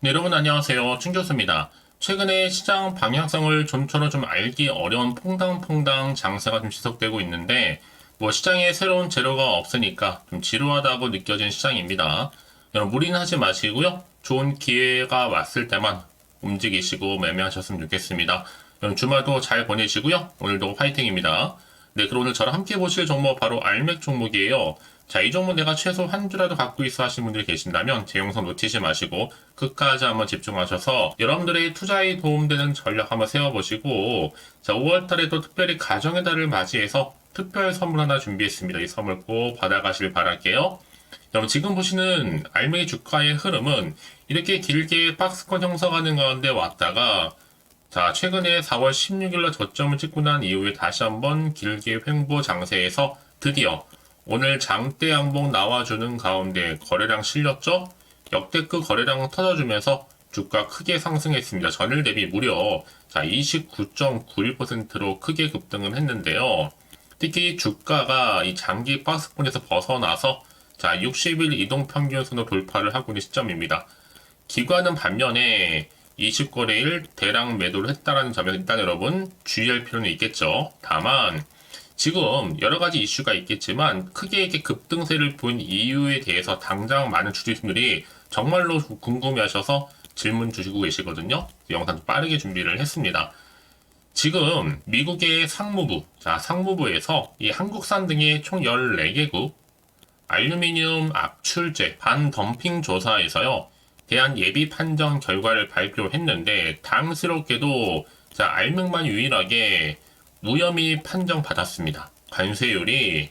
네, 여러분 안녕하세요. 춘 교수입니다. 최근에 시장 방향성을 좀처럼 좀 알기 어려운 퐁당퐁당 장세가 좀 지속되고 있는데 뭐 시장에 새로운 재료가 없으니까 좀 지루하다고 느껴진 시장입니다. 여러분 무리는 하지 마시고요. 좋은 기회가 왔을 때만 움직이시고 매매하셨으면 좋겠습니다. 여러분 주말도 잘 보내시고요. 오늘도 화이팅입니다. 네, 그럼 오늘 저랑 함께 보실 종목 바로 알맥 종목이에요. 자, 이 종목 내가 최소 한 주라도 갖고 있어 하신 분들이 계신다면 제 영상 놓치지 마시고 끝까지 한번 집중하셔서 여러분들의 투자에 도움되는 전략 한번 세워보시고 자, 5월 달에도 특별히 가정의 달을 맞이해서 특별 선물 하나 준비했습니다. 이 선물 꼭 받아가길 바랄게요. 여러분 지금 보시는 알맹이 주가의 흐름은 이렇게 길게 박스권 형성하는 가운데 왔다가 자, 최근에 4월 16일날 저점을 찍고 난 이후에 다시 한번 길게 횡보 장세에서 드디어 오늘 장대 양봉 나와주는 가운데 거래량 실렸죠? 역대급 거래량 터져주면서 주가 크게 상승했습니다. 전일 대비 무려 자 29.91%로 크게 급등을 했는데요. 특히 주가가 이 장기 박스권에서 벗어나서 자 60일 이동 평균선을 돌파를 하고 있는 시점입니다. 기관은 반면에 20거래일 대량 매도를 했다라는 점에 일단 여러분 주의할 필요는 있겠죠. 다만 지금 여러 가지 이슈가 있겠지만 크게 이렇게 급등세를 보인 이유에 대해서 당장 많은 주주분들이 정말로 궁금해하셔서 질문 주시고 계시거든요. 영상 빠르게 준비를 했습니다. 지금 미국의 상무부, 자 상무부에서 이 한국산 등의 총 14개국 알루미늄 압출제 반덤핑 조사에서요. 대한 예비 판정 결과를 발표했는데 당스럽게도 자 알맹만 유일하게 무혐의 판정 받았습니다. 관세율이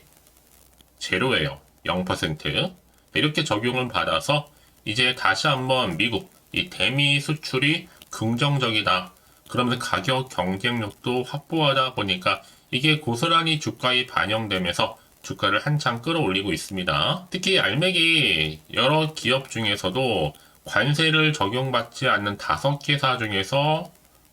제로예요. 0%. 이렇게 적용을 받아서 이제 다시 한번 미국 이 대미 수출이 긍정적이다. 그러면서 가격 경쟁력도 확보하다 보니까 이게 고스란히 주가에 반영되면서 주가를 한창 끌어올리고 있습니다. 특히 알맥이 여러 기업 중에서도 관세를 적용받지 않는 다섯 개사 중에서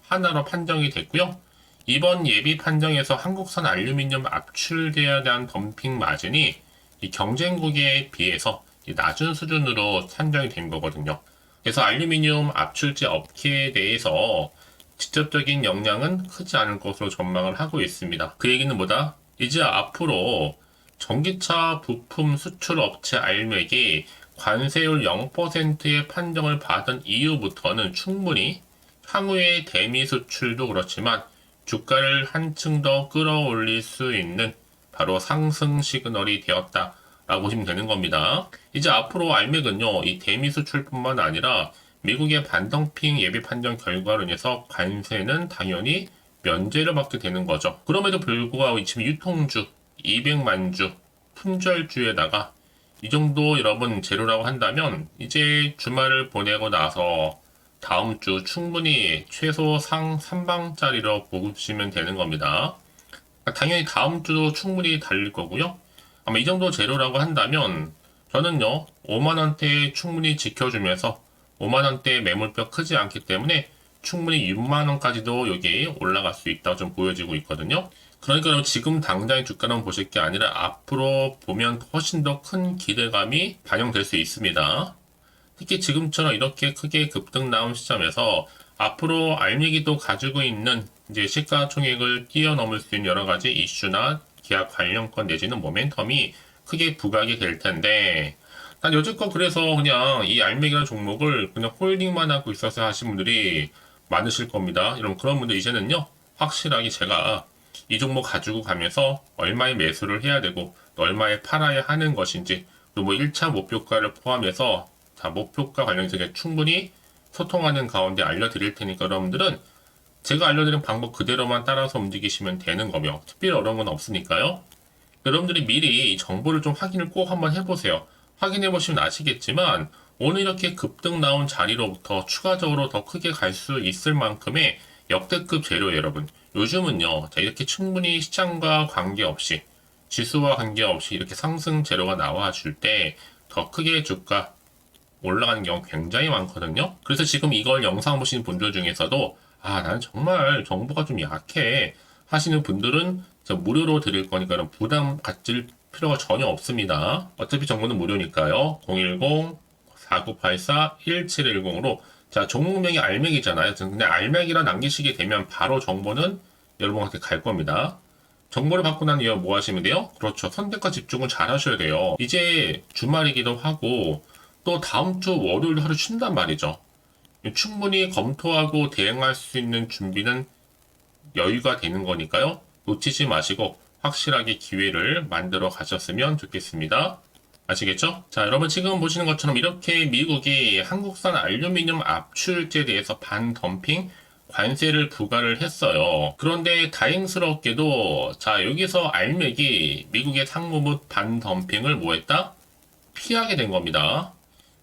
하나로 판정이 됐고요. 이번 예비 판정에서 한국산 알루미늄 압출제에 대한 덤핑 마진이 이 경쟁국에 비해서 이 낮은 수준으로 산정이 된 거거든요. 그래서 알루미늄 압출제 업계에 대해서 직접적인 영향은 크지 않을 것으로 전망을 하고 있습니다. 그 얘기는 뭐다? 이제 앞으로 전기차 부품 수출 업체 알맥이 관세율 0%의 판정을 받은 이후부터는 충분히 향후의 대미 수출도 그렇지만 주가를 한층 더 끌어올릴 수 있는 바로 상승 시그널이 되었다. 라고 보시면 되는 겁니다. 이제 앞으로 알맥은요, 이 대미 수출뿐만 아니라 미국의 반덤핑 예비 판정 결과로 인해서 관세는 당연히 면제를 받게 되는 거죠. 그럼에도 불구하고 지금 유통주 200만 주 품절주에다가 이 정도 여러분 재료라고 한다면 이제 주말을 보내고 나서 다음 주 충분히 최소 상 3방짜리로 보시면 되는 겁니다. 당연히 다음 주도 충분히 달릴 거고요. 아마 이 정도 재료라고 한다면 저는요 5만원대 충분히 지켜주면서 5만원대 매물뼈 크지 않기 때문에 충분히 6만원까지도 여기 올라갈 수 있다고 좀 보여지고 있거든요. 그러니까 지금 당장의 주가는 보실 게 아니라 앞으로 보면 훨씬 더 큰 기대감이 반영될 수 있습니다. 특히 지금처럼 이렇게 크게 급등 나온 시점에서 앞으로 알미기도 가지고 있는 이제 시가총액을 뛰어넘을 수 있는 여러 가지 이슈나 계약 관련권 내지는 모멘텀이 크게 부각이 될 텐데 난 여지껏 그래서 그냥 이 알맥이라는 종목을 그냥 홀딩만 하고 있어서 하신 분들이 많으실 겁니다. 여러분 그런 분들 이제는요 확실하게 제가 이 종목 가지고 가면서 얼마의 매수를 해야 되고 얼마에 팔아야 하는 것인지 또뭐 1차 목표가를 포함해서 자 목표가 관련해서 충분히 소통하는 가운데 알려드릴 테니까 여러분들은 제가 알려드린 방법 그대로만 따라서 움직이시면 되는 거며 특별히 어려운 건 없으니까요. 여러분들이 미리 정보를 좀 확인을 꼭 한번 해보세요. 확인해 보시면 아시겠지만 오늘 이렇게 급등 나온 자리로부터 추가적으로 더 크게 갈 수 있을 만큼의 역대급 재료 여러분. 요즘은요, 자, 이렇게 충분히 시장과 관계없이, 지수와 관계없이 이렇게 상승 재료가 나와줄 때 더 크게 주가 올라가는 경우 굉장히 많거든요. 그래서 지금 이걸 영상 보시는 분들 중에서도, 아, 나는 정말 정보가 좀 약해 하시는 분들은 무료로 드릴 거니까 부담 갖질 필요가 전혀 없습니다. 어차피 정보는 무료니까요. 010 4984-1710으로 자, 종목명이 알맥이잖아요. 근데 알맥이라 남기시게 되면 바로 정보는 여러분한테 갈 겁니다. 정보를 받고 난 이후에 뭐 하시면 돼요? 그렇죠. 선택과 집중을 잘 하셔야 돼요. 이제 주말이기도 하고 또 다음 주 월요일 하루 쉰단 말이죠. 충분히 검토하고 대응할 수 있는 준비는 여유가 되는 거니까요. 놓치지 마시고 확실하게 기회를 만들어 가셨으면 좋겠습니다. 아시겠죠? 자, 여러분 지금 보시는 것처럼 이렇게 미국이 한국산 알루미늄 압출제에 대해서 반덤핑 관세를 부과를 했어요. 그런데 다행스럽게도 자, 여기서 알맥이 미국의 상무부 반덤핑을 뭐 했다? 피하게 된 겁니다.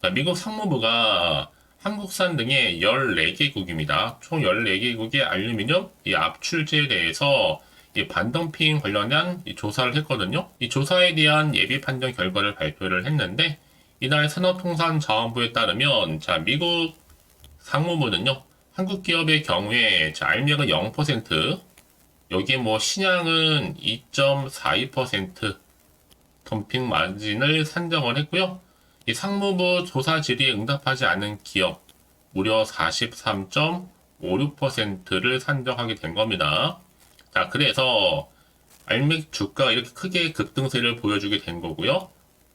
자, 미국 상무부가 한국산 등의 14개국입니다. 총 14개국의 알루미늄 이 압출제에 대해서 이 반덤핑 관련한 이 조사를 했거든요. 이 조사에 대한 예비 판정 결과를 발표를 했는데 이날 산업통상자원부에 따르면 자 미국 상무부는요 한국 기업의 경우에 자 알맥은 0% 여기에 뭐 신양은 2.42% 덤핑 마진을 산정을 했고요. 이 상무부 조사 질의에 응답하지 않은 기업 무려 43.56%를 산정하게 된 겁니다. 자, 그래서 알맥 주가가 이렇게 크게 급등세를 보여주게 된 거고요.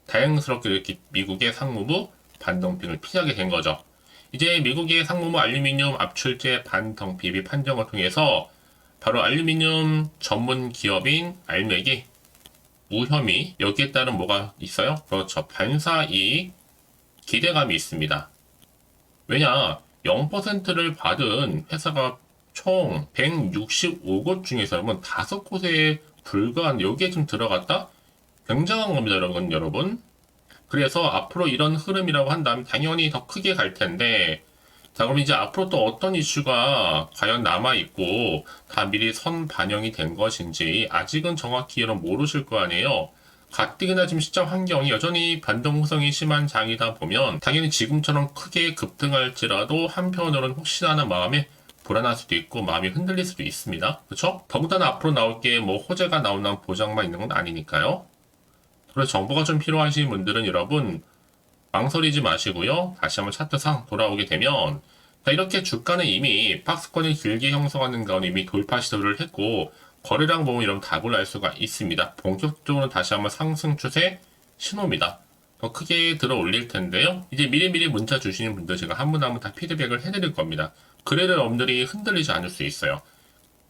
다행스럽게 이렇게 미국의 상무부 반덤핑을 피하게 된 거죠. 이제 미국의 상무부 알루미늄 압출제 반덤핑 판정을 통해서 바로 알루미늄 전문 기업인 알맥이 무혐의 여기에 따른 뭐가 있어요? 그렇죠. 반사이익 기대감이 있습니다. 왜냐 0%를 받은 회사가 총 165곳 중에서 여러분 5곳에 불과한 여기에 좀 들어갔다? 굉장한 겁니다, 여러분. 여러분. 그래서 앞으로 이런 흐름이라고 한다면 당연히 더 크게 갈 텐데 자 그럼 이제 앞으로 또 어떤 이슈가 과연 남아있고 다 미리 선 반영이 된 것인지 아직은 정확히 여러분 모르실 거 아니에요. 가뜩이나 지금 시장 환경이 여전히 반동성이 심한 장이다 보면 당연히 지금처럼 크게 급등할지라도 한편으로는 혹시나 하는 마음에 불안할 수도 있고 마음이 흔들릴 수도 있습니다. 그렇죠? 더군다나 앞으로 나올 게 뭐 호재가 나온다는 보장만 있는 건 아니니까요. 그래서 정보가 좀 필요하신 분들은 여러분 망설이지 마시고요. 다시 한번 차트상 돌아오게 되면 자, 이렇게 주가는 이미 박스권을 길게 형성하는 가운데 이미 돌파 시도를 했고 거래량 보면 이런 답을 알 수가 있습니다. 본격적으로 다시 한번 상승 추세 신호입니다. 더 크게 들어 올릴 텐데요. 이제 미리미리 문자 주시는 분들 제가 한 분 한 분 다 피드백을 해드릴 겁니다. 그래도 여러분들이 흔들리지 않을 수 있어요.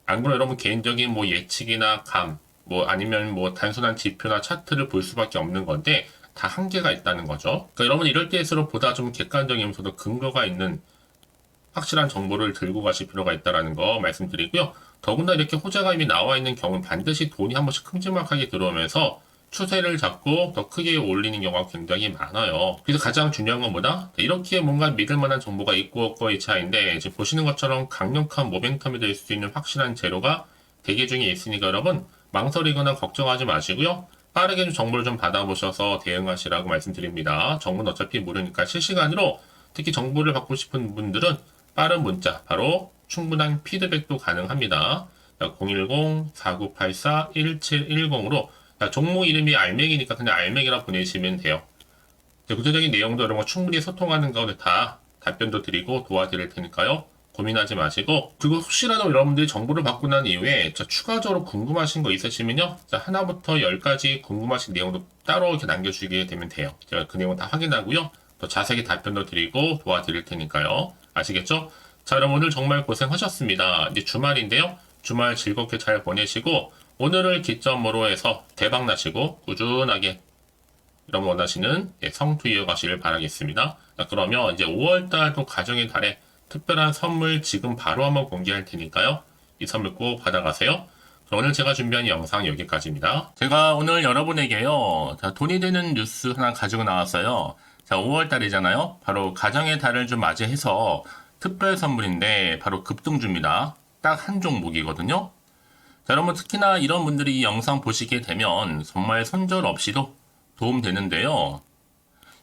안 그러면 여러분 개인적인 뭐 예측이나 감, 뭐 아니면 뭐 단순한 지표나 차트를 볼 수밖에 없는 건데 다 한계가 있다는 거죠. 그러니까 여러분 이럴 때일수록 보다 좀 객관적이면서도 근거가 있는 확실한 정보를 들고 가실 필요가 있다는 거 말씀드리고요. 더군다나 이렇게 호재가 이미 나와 있는 경우는 반드시 돈이 한 번씩 큼지막하게 들어오면서 추세를 잡고 더 크게 올리는 경우가 굉장히 많아요. 그래서 가장 중요한 건 뭐다? 이렇게 뭔가 믿을 만한 정보가 있고 없고의 차이인데 지금 보시는 것처럼 강력한 모멘텀이 될 수 있는 확실한 재료가 대기 중에 있으니까 여러분 망설이거나 걱정하지 마시고요. 빠르게 좀 정보를 좀 받아보셔서 대응하시라고 말씀드립니다. 정보는 어차피 무료니까 실시간으로 특히 정보를 받고 싶은 분들은 빠른 문자 바로 충분한 피드백도 가능합니다. 010-4984-1710으로 종목 이름이 알맥이니까 그냥 알맥이라 보내시면 돼요. 구체적인 내용도 여러분 충분히 소통하는 가운데 다 답변도 드리고 도와드릴 테니까요. 고민하지 마시고 그리고 혹시라도 여러분들이 정보를 받고 난 이후에 추가적으로 궁금하신 거 있으시면요. 자, 하나부터 열까지 궁금하신 내용도 따로 이렇게 남겨주시게 되면 돼요. 제가 그 내용 다 확인하고요. 더 자세히 답변도 드리고 도와드릴 테니까요. 아시겠죠? 자, 여러분 오늘 정말 고생하셨습니다. 이제 주말인데요. 주말 즐겁게 잘 보내시고 오늘을 기점으로 해서 대박 나시고 꾸준하게 여러분 원하시는 예, 성투 이어가시를 바라겠습니다. 자, 그러면 이제 5월달도 가정의 달에 특별한 선물 지금 바로 한번 공개할 테니까요. 이 선물 꼭 받아가세요. 오늘 제가 준비한 영상 여기까지입니다. 제가 오늘 여러분에게요. 자, 돈이 되는 뉴스 하나 가지고 나왔어요. 자, 5월 달이잖아요. 바로 가정의 달을 좀 맞이해서 특별 선물인데 바로 급등주입니다. 딱 한 종목이거든요. 자, 여러분 특히나 이런 분들이 이 영상 보시게 되면 정말 손절 없이도 도움 되는데요.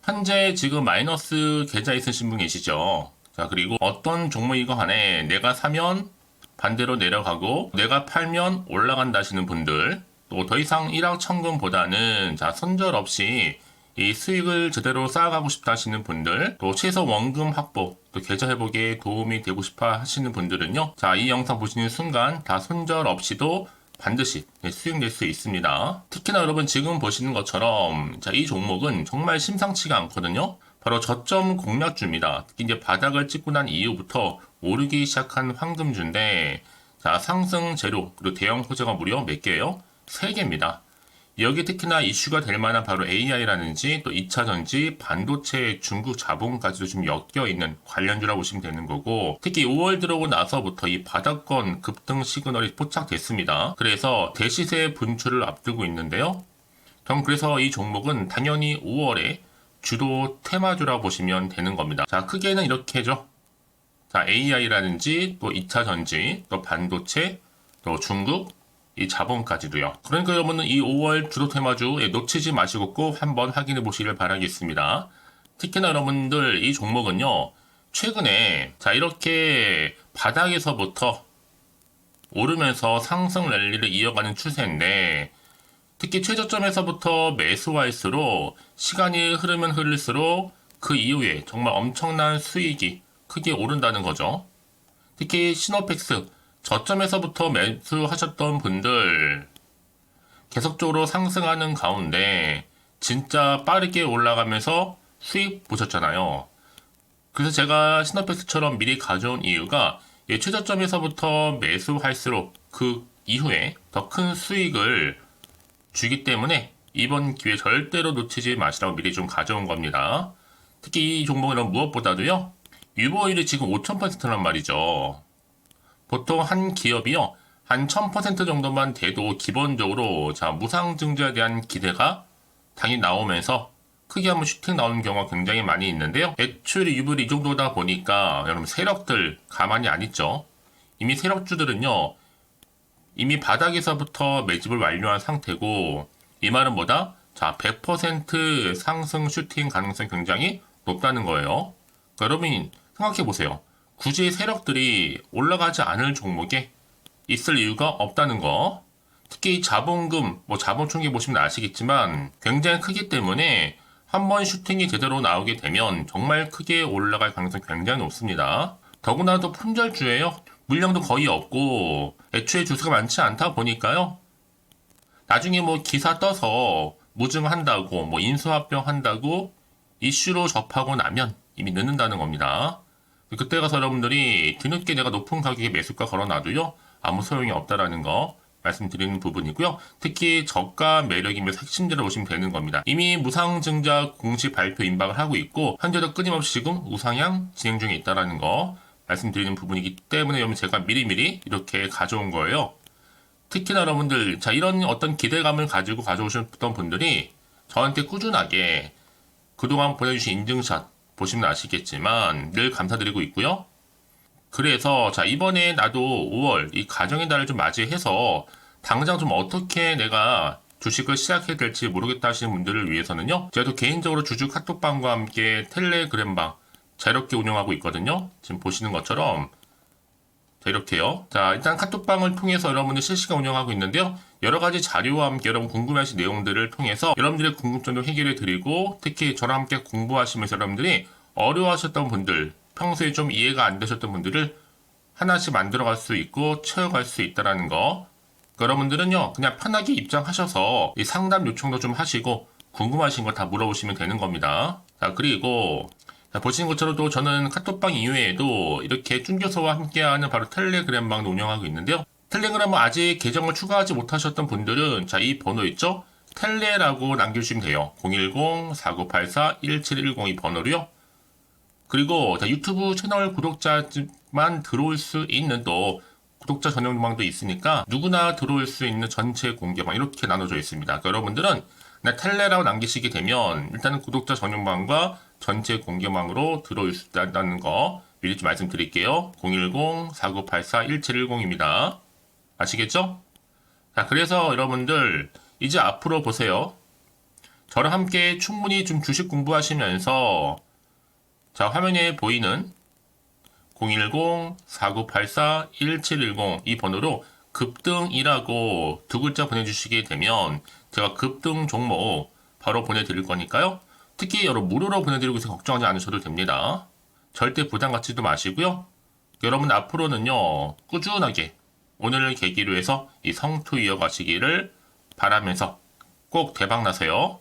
현재 지금 마이너스 계좌 있으신 분 계시죠? 자, 그리고 어떤 종목이고 간에 내가 사면 반대로 내려가고 내가 팔면 올라간다 하시는 분들 또 더 이상 일확천금보다는 자, 손절 없이 이 수익을 제대로 쌓아가고 싶다 하시는 분들, 또 최소 원금 확보, 또 계좌 회복에 도움이 되고 싶어 하시는 분들은요. 자, 이 영상 보시는 순간 다 손절 없이도 반드시 네, 수익 낼수 있습니다. 특히나 여러분 지금 보시는 것처럼 자, 이 종목은 정말 심상치가 않거든요. 바로 저점 공략주입니다. 특히 이제 바닥을 찍고 난 이후부터 오르기 시작한 황금주인데 자, 상승 재료 그리고 대형 호재가 무려 몇 개예요? 3개입니다. 여기 특히나 이슈가 될 만한 바로 AI라든지 또 2차 전지, 반도체, 중국 자본까지도 좀 엮여 있는 관련주라고 보시면 되는 거고 특히 5월 들어오고 나서부터 이 바닥권 급등 시그널이 포착됐습니다. 그래서 대시세 분출을 앞두고 있는데요. 그럼 그래서 이 종목은 당연히 5월에 주도 테마주라고 보시면 되는 겁니다. 자, 크게는 이렇게죠. 자, AI라든지 또 2차 전지, 또 반도체, 또 중국, 이 자본까지도요. 그러니까 여러분은 이 5월 주도 테마주 예, 놓치지 마시고 꼭 한번 확인해 보시길 바라겠습니다. 특히나 여러분들 이 종목은요. 최근에 자 이렇게 바닥에서부터 오르면서 상승 랠리를 이어가는 추세인데 특히 최저점에서부터 매수할수록 시간이 흐르면 흐를수록 그 이후에 정말 엄청난 수익이 크게 오른다는 거죠. 특히 시노펙스 저점에서부터 매수하셨던 분들 계속적으로 상승하는 가운데 진짜 빠르게 올라가면서 수익 보셨잖아요. 그래서 제가 시노펙스처럼 미리 가져온 이유가 이 최저점에서부터 매수할수록 그 이후에 더 큰 수익을 주기 때문에 이번 기회 절대로 놓치지 마시라고 미리 좀 가져온 겁니다. 특히 이 종목은 무엇보다도요. 유보율이 지금 5000%란 말이죠. 보통 한 기업이요. 한 1000% 정도만 돼도 기본적으로 자, 무상증자에 대한 기대가 당연히 나오면서 크게 한번 슈팅 나오는 경우가 굉장히 많이 있는데요. 매출이 유불이 이 정도다 보니까 여러분 세력들 가만히 안 있죠. 이미 세력주들은요. 이미 바닥에서부터 매집을 완료한 상태고 이 말은 뭐다? 자, 100% 상승 슈팅 가능성이 굉장히 높다는 거예요. 그러니까 여러분 생각해 보세요. 굳이 세력들이 올라가지 않을 종목에 있을 이유가 없다는 거. 특히 자본금, 뭐 자본 총계 보시면 아시겠지만 굉장히 크기 때문에 한 번 슈팅이 제대로 나오게 되면 정말 크게 올라갈 가능성이 굉장히 높습니다. 더구나도 품절주예요. 물량도 거의 없고 애초에 주수가 많지 않다 보니까요. 나중에 뭐 기사 떠서 무증한다고 뭐 인수합병 한다고 이슈로 접하고 나면 이미 늦는다는 겁니다. 그때 가서 여러분들이 뒤늦게 내가 높은 가격에 매수가 걸어놔도요 아무 소용이 없다라는 거 말씀드리는 부분이고요. 특히 저가 매력이면 핵심제로 보시면 되는 겁니다. 이미 무상증자 공시 발표 임박을 하고 있고 현재도 끊임없이 지금 우상향 진행 중에 있다라는 거 말씀드리는 부분이기 때문에 여러분 제가 미리미리 이렇게 가져온 거예요. 특히나 여러분들 자 이런 어떤 기대감을 가지고 가져오셨던 분들이 저한테 꾸준하게 그동안 보내주신 인증샷 보시면 아시겠지만 늘 감사드리고 있고요. 그래서 자 이번에 나도 5월 이 가정의 달을 좀 맞이해서 당장 좀 어떻게 내가 주식을 시작해야 될지 모르겠다 하시는 분들을 위해서는요. 제가 또 개인적으로 주주 카톡방과 함께 텔레그램방 자유롭게 운영하고 있거든요. 지금 보시는 것처럼 자, 이렇게요. 자, 일단 카톡방을 통해서 여러분들 실시간 운영하고 있는데요. 여러 가지 자료와 함께 여러분 궁금하신 내용들을 통해서 여러분들의 궁금점도 해결해 드리고 특히 저랑 함께 공부하시면서 여러분들이 어려워하셨던 분들, 평소에 좀 이해가 안 되셨던 분들을 하나씩 만들어 갈 수 있고 채워갈 수 있다라는 거. 그러니까 여러분들은요, 그냥 편하게 입장하셔서 이 상담 요청도 좀 하시고 궁금하신 거 다 물어보시면 되는 겁니다. 자, 그리고 자, 보시는 것처럼 또 저는 카톡방 이외에도 이렇게 쭌교서와 함께하는 바로 텔레그램방도 운영하고 있는데요. 텔레그램은 아직 계정을 추가하지 못하셨던 분들은 자, 이 번호 있죠? 텔레라고 남겨주시면 돼요. 010-4984-1710 이 번호로요. 그리고 자, 유튜브 채널 구독자만 들어올 수 있는 또 구독자 전용방도 있으니까 누구나 들어올 수 있는 전체 공개방 이렇게 나눠져 있습니다. 그러니까 여러분들은 텔레라고 남기시게 되면 일단은 구독자 전용방과 전체 공개망으로 들어올 수 있다는 거 미리 좀 말씀드릴게요. 010-4984-1710입니다. 아시겠죠? 자, 그래서 여러분들 이제 앞으로 보세요. 저랑 함께 충분히 좀 주식 공부하시면서 자, 화면에 보이는 010-4984-1710 이 번호로 급등이라고 두 글자 보내주시게 되면 제가 급등 종목 바로 보내드릴 거니까요. 특히 여러분 무료로 보내드리고 있어 걱정하지 않으셔도 됩니다. 절대 부담 갖지도 마시고요. 여러분 앞으로는요 꾸준하게 오늘을 계기로 해서 이 성투 이어가시기를 바라면서 꼭 대박 나세요.